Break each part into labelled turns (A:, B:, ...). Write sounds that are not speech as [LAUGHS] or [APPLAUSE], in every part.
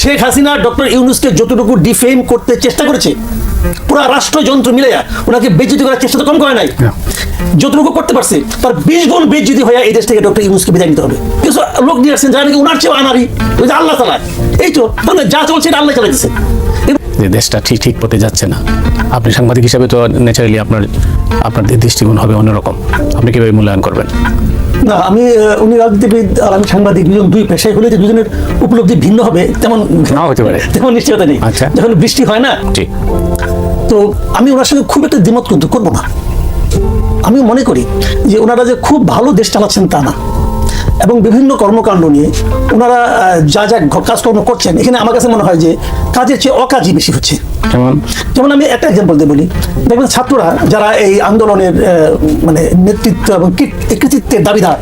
A: Sheikh Hasina doctor ইউনুসকে যতটুকু defame করতে চেষ্টা করেছে পুরো রাষ্ট্রযন্ত্র মিলে ওনাকে বেজ্জিত করার চেষ্টা তো কম করে নাই। যতটুকু করতে পারছে তার বিশ গুণ বেজ্জিতি হয়ে এই দেশ থেকে ডক্টর ইউনুসকে বিদায় নিতে হবে। কিছু লোক নিয়ে আসছেন যারা নাকি ওনার চেয়ে আনারি ওই যে আল্লাহ তালা এই তো মানে যা চলছে এটা আল্লাহ চালাইতেছে
B: যে দেশটা ঠিক ঠিক পথে যাচ্ছে না আপনি সাংবাদিক হিসাবে তো ন্যাচারালি আপনার আপনার দৃষ্টিকোণ হবে অন্যরকম। আপনি কীভাবে মূল্যায়ন করবেন?
A: না আমি উনি রাজনীতিবিদ আর আমি সাংবাদিক দুজন দুই পেশায় হলে যে দুজনের উপলব্ধি ভিন্ন হবে তেমন
B: নাও হতে পারে।
A: তেমন নিশ্চয়তা নেই।
B: আচ্ছা।
A: যখন বৃষ্টি হয় না তো আমি ওনার সঙ্গে খুব একটা দ্বিমত কিন্তু করব না। আমি মনে করি যে ওনারা যে খুব ভালো দেশ চালাচ্ছেন তা না। এবং বিভিন্ন কর্মকাণ্ড নিয়ে ওনারা যা যা কাজকর্ম করছেন এখানে আমার কাছে মনে হয় যে কাজের চেয়ে অকাজই বেশি হচ্ছে।
B: যেমন
A: যেমন আমি একটা এক্সাম্পল দিয়ে বলি। দেখবেন ছাত্ররা যারা এই আন্দোলনের মানে নেতৃত্ব এবং কৃতিত্বের দাবিদার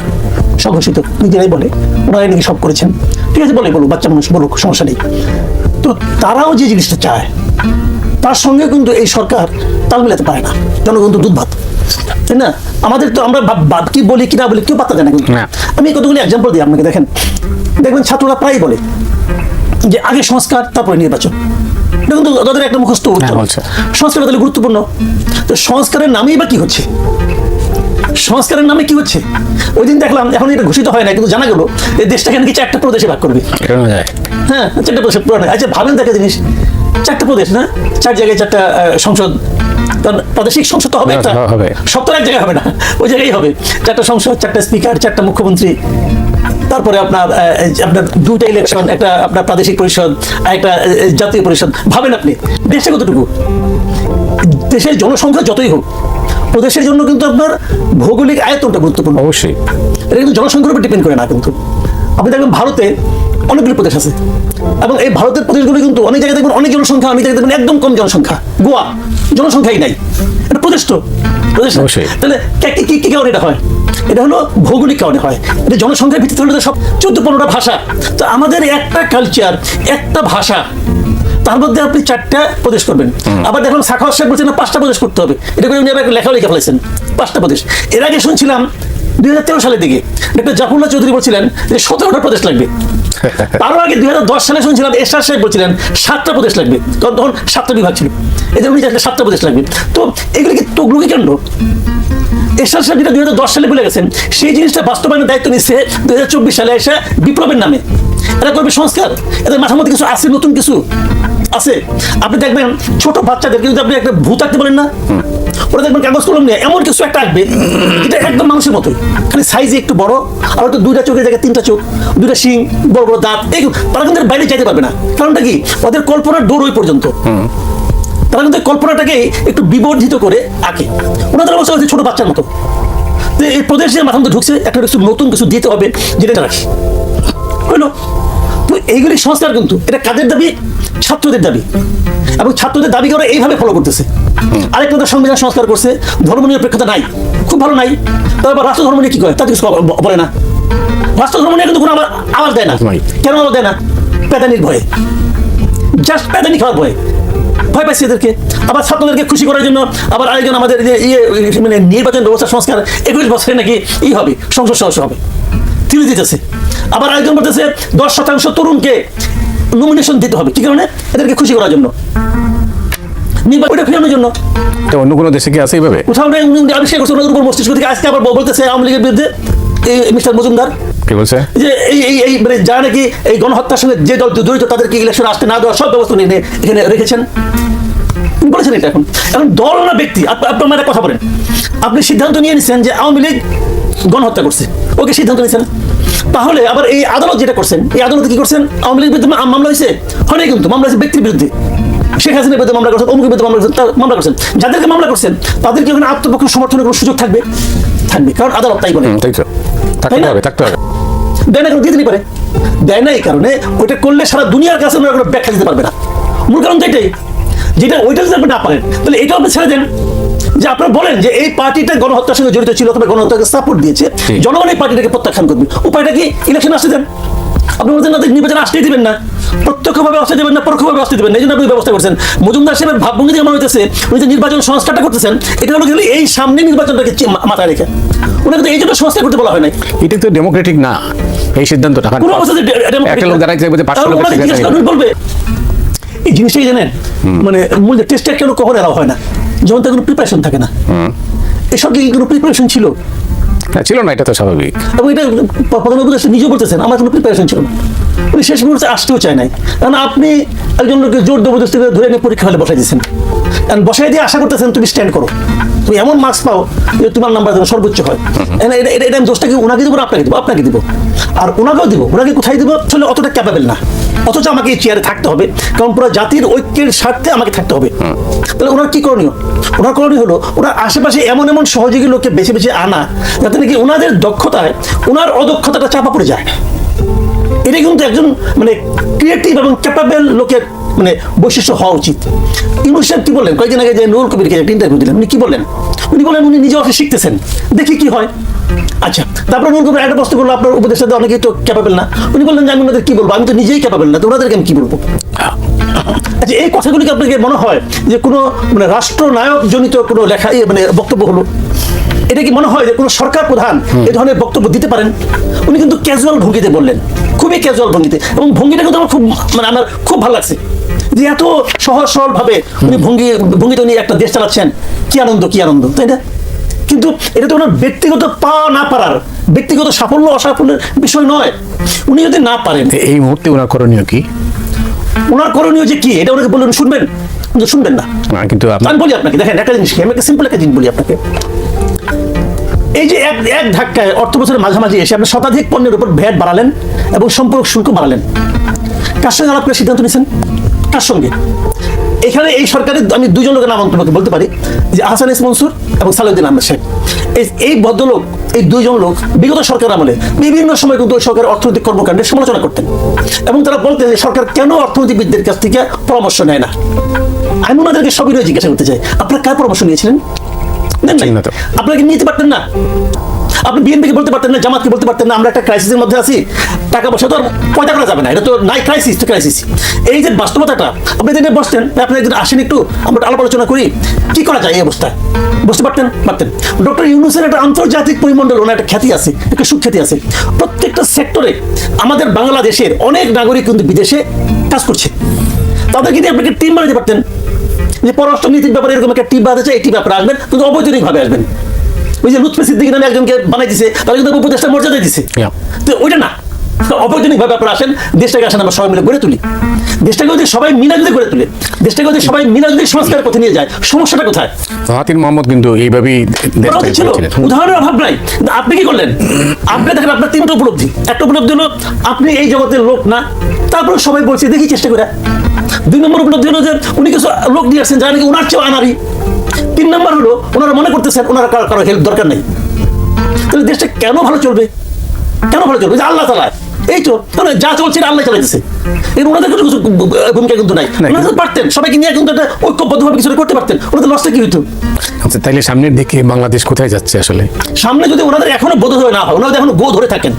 A: সংঘর্ষিত নিজেরাই বলে ওনারাই নাকি সব করেছেন। ঠিক আছে বলে বলুক বাচ্চা মানুষ বলুক সমস্যা নেই। তো তারাও যে জিনিসটা চায় তার সঙ্গে কিন্তু এই সরকার তাল মিলাতে পারে না। জনগণ তো দুধ ভাত তাই না? আমাদের তো আমরা কি বলি কি না বলি কেউ পাত্তা দেয় না কিন্তু। আমি কতগুলি এক্সাম্পল দিই আপনাকে দেখেন। দেখবেন ছাত্ররা প্রায় বলে যে আগে সংস্কার তারপরে নির্বাচন। এটা কিন্তু তাদের একটা মুখস্থ
B: হ্যাঁ,
A: সংস্কার তাহলে গুরুত্বপূর্ণ। তো সংস্কারের নামেই বা কি হচ্ছে? সংস্কারের নামে কি হচ্ছে? ওই দিন দেখলাম এখন এটা ঘোষিত হয় না কিন্তু জানা গেল এই দেশটাকে নাকি চারটা প্রদেশে ভাগ করবে। হ্যাঁ চারটা প্রদেশ পুরো আচ্ছা ভাবেন দেখা জিনিস। চারটা প্রদেশ না? চার জায়গায় চারটা সংসদ। কারণ প্রাদেশিক সংসদ তো হবে একটা।
B: হবে।
A: সব এক জায়গায় হবে না। ওই জায়গায় হবে। চারটা সংসদ চারটা স্পিকার চারটা মুখ্যমন্ত্রী। তারপরে আপনার আপনার দুইটা ইলেকশন একটা আপনার প্রাদেশিক পরিষদ একটা জাতীয় পরিষদ। ভাবেন আপনি দেশে কতটুকু? দেশের জনসংখ্যা যতই হোক প্রদেশের জন্য কিন্তু আপনার ভৌগোলিক আয়তনটা গুরুত্বপূর্ণ।
B: অবশ্যই।
A: এটা কিন্তু জনসংখ্যার উপর ডিপেন্ড করে না কিন্তু। আপনি দেখবেন ভারতে অনেকগুলো প্রদেশ আছে এবং এই ভারতের প্রদেশগুলো কিন্তু অনেক জায়গায় দেখবেন অনেক জনসংখ্যা অনেক জায়গায় দেখবেন একদম কম জনসংখ্যা। গোয়া জনসংখ্যাই নাই। এটা প্রদেশ তো প্রদেশ। তাহলে কি কারণে এটা হয়? এটা হলো ভৌগোলিক কারণে হয়। এটা জনসংখ্যার ভিত্তিতে হলে সব চোদ্দ পনেরোটা ভাষা। তো আমাদের একটা কালচার একটা ভাষা তার মধ্যে আপনি চারটা প্রদেশ করবেন। আবার দেখলাম শাখা সাহেব বলছেন পাঁচটা প্রদেশ করতে হবে। এটা করে উনি আবার লেখা লেখাও লিখে ফেলেছেন পাঁচটা প্রদেশ। এর আগে শুনছিলাম দুই হাজার তেরো সালের দিকে ডক্টর জাফরুল্লাহ চৌধুরী বলছিলেন যে সতেরোটা প্রদেশ লাগবে। [LAUGHS] তারও আগে দুই হাজার দশ সালে শুনছিলাম এরশাদ সাহেব বলছিলেন, সাতটা প্রদেশ লাগবে। তখন সাতটা বিভাগ ছিল। জন্য উনি চাইছিলেন সাতটা প্রদেশ লাগবে। তো এগুলি কি তগলুকি কেন এরশাদ সাহেব যেটা দুই হাজার দশ সালে বলে গেছেন, সেই জিনিসটা বাস্তবায়নের দায়িত্ব নিচ্ছে দুই হাজার চব্বিশ সালে এসে বিপ্লবের নামে। এরা করবে সংস্কার। এদের মাথার মধ্যে কিছু আছে, নতুন কিছু আছে। আপনি দেখবেন ছোট বাচ্চাদেরকে যদি আপনি একটা ভূত আঁকতে পারেন না ওরা দেখবেন কাগজ কলম নিয়ে এমন কিছু একটা আঁকবে এটা একদম মানুষের মতোই। খালি সাইজে একটু বড় আর হয়তো দুইটা চোখের জায়গায় তিনটা চোখ দুইটা শিং বড় বড় দাঁত এই তারা কিন্তু বাইরে যাইতে পারবে না। কারণটা কি? ওদের কল্পনার দৌড় ওই পর্যন্ত। তারা কিন্তু কল্পনাটাকে একটু বিবর্ধিত করে আঁকে। ওনাদের অবস্থা হচ্ছে ছোট বাচ্চার মতো। এই প্রদেশে মাথার মধ্যে ঢুকছে একটা কিছু নতুন কিছু দিতে হবে যেটা রাখি হইল তো এইগুলি সংস্কার কিন্তু এটা কাদের দাবি? ছাত্রদের দাবি। এবং ছাত্রদের দাবি করে এইভাবে ফলো করতেছে। আরেকটা তো সংবিধান সংস্কার করছে ধর্ম নিরপেক্ষতা নাই। খুব ভালো নাই। তারপর রাষ্ট্র ধর্ম নিয়ে কি করে? তাদের কিছু বলে না। রাষ্ট্র ধর্ম নিয়ে কিন্তু কোনো আওয়াজ দেয় না। কেন আওয়াজ দেয় না? প্যাদানির ভয়ে। জাস্ট প্যাদানি খাওয়ার ভয়ে। ভয় পাইছে এদেরকে। আবার ছাত্রদেরকে খুশি করার জন্য আবার আরেকজন আমাদের যে ইয়ে মানে নির্বাচন ব্যবস্থা সংস্কার একুশ বছরে নাকি ই হবে সংসদ সদস্য হবে। তিনি দিতেছে। আবার আরেকজন বলতেছে দশ শতাংশ তরুণকে নমিনেশন দিতে হবে। কি কারণে? এদেরকে খুশি করার জন্য। নির্বাচন ফেরানোর জন্য।
B: অন্য কোনো দেশে কি আছে এইভাবে?
A: কোথাও নেই উনি উনি আবিষ্কার করছে ওনাদের উপর মস্তিষ্ক থেকে আজকে আবার বলতেছে আওয়ামী লীগের বিরুদ্ধে। এই মিস্টার মজুমদার।
B: কি বলছে?
A: যে এই এই এই মানে যারা নাকি এই গণহত্যার সঙ্গে যে দল জড়িত তাদেরকে ইলেকশন আসতে না দেওয়ার সব ব্যবস্থা নিয়ে এখানে রেখেছেন। বলেছেন এটা এখন। এখন দল না ব্যক্তি একটা কথা বলেন। আপনি সিদ্ধান্ত নিয়ে নিচ্ছেন যে আওয়ামী লীগ গণহত্যা করছে। ওকে সিদ্ধান্ত নিয়েছেন তাহলে আবার এই আদালত যেটা করছেন এই আদালতে কি করছেন? আওয়ামী লীগের বিরুদ্ধে মামলা হয়েছে? হয় কিন্তু মামলা হয়েছে ব্যক্তির বিরুদ্ধে। শেখ হাসিনার বিরুদ্ধে মামলা করছেন অমুকের বিরুদ্ধে মামলা করছেন তার মামলা করছেন। যাদেরকে মামলা করছেন তাদেরকে ওখানে আত্মপক্ষ সমর্থনের কোনো সুযোগ থাকবে? থাকবে কারণ আদালত তাই বলে।
B: তাই
A: না?
B: থাকতে হবে।
A: দেয় না দিয়ে দিতে পারে। দেয় না এই কারণে ওইটা করলে সারা দুনিয়ার কাছে ওনারা কোনো ব্যাখ্যা দিতে পারবে না। মূল কারণ তো এটাই যেটা ওইটা যদি আপনি না পারেন তাহলে এটাও আপনি ছেড়ে দেন। যে আপনারা বলেন যে এই পার্টিটা গণহত্যার সঙ্গে জড়িত ছিল তবে গণহত্যাকে সাপোর্ট দিয়েছে জনগণ এই পার্টিটাকে প্রত্যাখ্যান করবে। উপায়টা কি? ইলেকশন আসতে দেন। আপনি বলছেন না নির্বাচন আসতেই দিবেন না। প্রত্যক্ষভাবে আসতে দেবেন না পরোক্ষভাবে আসতে দেবেন না। এই জন্য আপনি ব্যবস্থা করছেন। মজুমদার সাহেবের ভাবভঙ্গি থেকে মনে হইতেছে উনি যে নির্বাচন সংস্কারটা করতেছেন এটা হলো গেলে এই সামনে নির্বাচনটাকে মাথায় রেখে। ওনাকে তো এই জন্য সংস্কার করতে বলা হয় নাই।
B: এটা তো ডেমোক্রেটিক না এই সিদ্ধান্তটা।
A: কোনো অবস্থাতে
B: একটা লোক। থাকবে পাঁচশো
A: বলবে এই জিনিসটাই জানেন মানে মূল টেস্টটা কেন কখন এলাও হয় না? যখন তার কোনো প্রিপারেশন থাকে না। এসব কি কোনো প্রিপারেশন ছিল?
B: না, ছিল না এটা তো স্বাভাবিক।
A: এবং এটা প- প্রধান উপদেষ্টা নিজেও বলতেছেন আমার কোনো প্রিপারেশন ছিল না। উনি শেষ মুহূর্তে আসতেও চায় নাই। কারণ আপনি একজন লোককে জোর জবরদস্তি করে ধরে নিয়ে পরীক্ষা হলে বসাই দিয়েছেন। কারণ বসাই দিয়ে আশা করতেছেন তুমি স্ট্যান্ড করো। তুমি এমন মার্কস পাও যে তোমার নাম্বার যেন সর্বোচ্চ হয়। এটা এটা- আমি দোষটা কি ওনাকে দেবো আপনাকে দেবো? আপনাকে দিব। আর ওনাকেও দিব। ওনাকে কোথায় দেবো? আসলে অতটা ক্যাপাবেল না। অথচ আমাকে এই চেয়ারে থাকতে হবে কারণ পুরো জাতির ঐক্যের স্বার্থে আমাকে থাকতে হবে। তাহলে ওনার কি করণীয়? ওনার করণীয় হলো ওনার আশেপাশে এমন এমন সহযোগী লোককে বেছে বেছে আনা যাতে নাকি ওনাদের দক্ষতায় ওনার অদক্ষতাটা চাপা পড়ে যায়। এটা কিন্তু একজন মানে ক্রিয়েটিভ এবং ক্যাপাবেল লোকের মানে বৈশিষ্ট্য হওয়া উচিত। ইউনুস সাহেব কি বললেন? কয়েকদিন আগে যে নুরুল কবিরকে একটা ইন্টারভিউ দিলেন উনি কি বললেন? উনি বলেন উনি নিজে অফিস শিখতেছেন। দেখি কি হয়। আচ্ছা তারপরে নুরুল কবির একটা প্রশ্ন করল আপনার উপদেষ্টাদের অনেকেই তো ক্যাপাবেল না। উনি বললেন যে আমি ওনাদের কি বলব? আমি তো নিজেই ক্যাপাবেল না আমি কি বলব? আচ্ছা এই কথাগুলি কি আপনাকে মনে হয় যে কোনো মানে রাষ্ট্রনায়ক জনিত কোনো লেখা ইয়ে মানে বক্তব্য হলো? এটা কি মনে হয় যে কোনো সরকার প্রধান এই ধরনের বক্তব্য দিতে পারেন? উনি কিন্তু ক্যাজুয়াল ভঙ্গিতে বললেন খুবই ক্যাজুয়াল ভঙ্গিতে। এবং ভঙ্গিটা কিন্তু আমার খুব মানে আমার খুব ভালো লাগছে। যে এত সহজ সরল ভাবে উনি ভঙ্গি ভঙ্গিতে উনি একটা দেশ চালাচ্ছেন কি আনন্দ কি আনন্দ তাই না? কিন্তু এটা তো ওনার ব্যক্তিগত পাওয়া না পারার ব্যক্তিগত সাফল্য অসাফল্যের বিষয় নয়। উনি যদি না পারেন
B: এই মুহূর্তে ওনার করণীয় কি?
A: ওনার করণীয় যে কি? এটা ওনাকে বললেন শুনবেন কিন্তু শুনবেন না।
B: না, কিন্তু
A: আমি বলি আপনাকে দেখেন একটা জিনিস আমি একটা সিম্পল একটা জিনিস বলি আপনাকে। এই যে এক এক ধাক্কায় অর্থ বছরের মাঝামাঝি এসে আপনি শতাধিক পণ্যের উপর ভ্যাট বাড়ালেন এবং সম্পর্ক শুল্ক বাড়ালেন। কার সঙ্গে আলাপ করে সিদ্ধান্ত নিয়েছেন? কার সঙ্গে। এখানে এই সরকারের আমি দুজন লোকের নাম তোমাকে বলতে পারি যে আহসান এস মনসুর এবং সালাউদ্দিন আহমেদ সাহেব এই- ভদ্রলোক এই দুইজন লোক বিগত সরকার আমলে বিভিন্ন সময় কিন্তু সরকারের অর্থনৈতিক কর্মকাণ্ডের সমালোচনা করতেন এবং তারা বলতেন যে সরকার কেন অর্থনীতিবিদদের কাছ থেকে পরামর্শ নেয় না? আমি ওনাদেরকে সবিনয় জিজ্ঞাসা করতে চাই আপনারা কার পরামর্শ নিয়েছিলেন? নেন নাই।
B: ঠিক না তো।
A: আপনারা কি নিতে পারতেন না? আপনি বিএনপিকে বলতে পারতেন না জামাতকে বলতে পারতেন না, আমরা একটা ক্রাইসিসের মধ্যে আছি, টাকা পয়সা তো আর পয়দা করা যাবে না, এটা তো নাই ক্রাইসিস তো ক্রাইসিস এই যে বাস্তবতাটা, আপনি যদি বসতেন আপনি একদিন আসেন একটু, আমরা আলাপ আলোচনা করি, কি করা যায় এই অবস্থায়? বুঝতে পারতেন? পারতেন। ডক্টর ইউনুসের একটা আন্তর্জাতিক পরিমণ্ডল, ওনার একটা খ্যাতি আছে, একটা সুখ্যাতি আছে। প্রত্যেকটা সেক্টরে আমাদের বাংলাদেশের অনেক নাগরিক কিন্তু বিদেশে কাজ করছে। তাদেরকে নিয়ে আপনি টিম বানাতে পারতেন। যে পররাষ্ট্র নীতির ব্যাপারে এরকম একটা টিম বানাতে চাই এই টিম ব্যাপারে আসবেন, কিন্তু অবৈতনিক ভাবে আসবেন। ওই যে লুৎফে সিদ্দিকি নামে একজনকে বানাই দিছে তারা কিন্তু উপদেষ্টা মর্যাদা দিছে তো ওইটা না। আপনারা আসেন দেশটাকে আসেন আমরা সবাই মিলে গড়ে তুলি। দেশটাকে যদি সবাই যদি গড়ে তুলে দেশটাকে যদি সবাই যদি সংস্কারের পথে নিয়ে যায় সমস্যাটা কোথায়?
B: মোহাম্মদ কিন্তু এইভাবেই
A: ছিল। উদাহরণের অভাব নাই। আপনি কি করলেন? আপনি দেখেন আপনার তিনটা উপলব্ধি। একটা উপলব্ধি হলো আপনি এই জগতের লোক না তারপরে সবাই বলছে দেখি চেষ্টা করে। দুই নম্বর উপলব্ধি হলো যে উনি কিছু লোক দিয়ে আসছেন যারা নাকি ওনার চেয়েও আনারি তিন নম্বর হলো ওনারা মনে করতেছেন ওনারা কারও কারও হেল্প দরকার নেই। তাহলে দেশটা কেন ভালো চলবে? কেন ভালো চলবে? যে আল্লাহ তালা এই তো মানে যা চলছে আল্লাহ চালাইতেছে এর ওনাদের কোনো কিছু ভূমিকা কিন্তু নাই।
B: নাই।
A: ওনারা পারতেন সবাইকে নিয়ে কিন্তু একটা ঐক্যবদ্ধভাবে কিছু করতে পারতেন। ওনাদের লসটা কি হইতো?
B: আচ্ছা তাইলে সামনের দিকে বাংলাদেশ কোথায় যাচ্ছে আসলে?
A: সামনে যদি ওনাদের এখনও বোধ হয়ে না হয় ওনারা এখনও গো ধরে থাকেন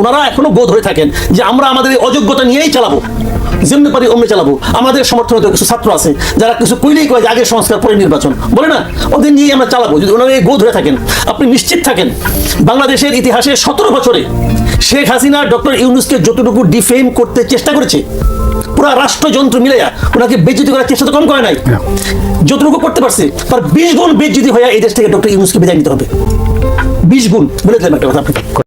A: ওনারা এখনও গো ধরে থাকেন যে আমরা আমাদের অযোগ্যতা নিয়েই চালাবো যেমনি পারি অমনি চালাবো। আমাদের সমর্থনে তো কিছু ছাত্র আছে যারা কিছু কইলেই কয় যে আগে সংস্কার পরে নির্বাচন। বলে না ওদের নিয়েই আমরা চালাবো। যদি ওনারা এই গো ধরে থাকেন আপনি নিশ্চিত থাকেন বাংলাদেশের ইতিহাসে সতেরো বছরে শেখ হাসিনা ডক্টর ইউনুসকে যতটুকু ডিফেম করতে চেষ্টা করেছে পুরো রাষ্ট্রযন্ত্র মিলাইয়া ওনাকে বেজ্জিত করার চেষ্টা তো কম করে নাই। যতটুকু করতে পারছে তার বিশ গুণ বেজ্জিতি হয়ে এই দেশ থেকে ডক্টর ইউনুসকে বিদায় নিতে হবে। বিশ গুণ বলে দিলাম একটা কথা আপনাকে।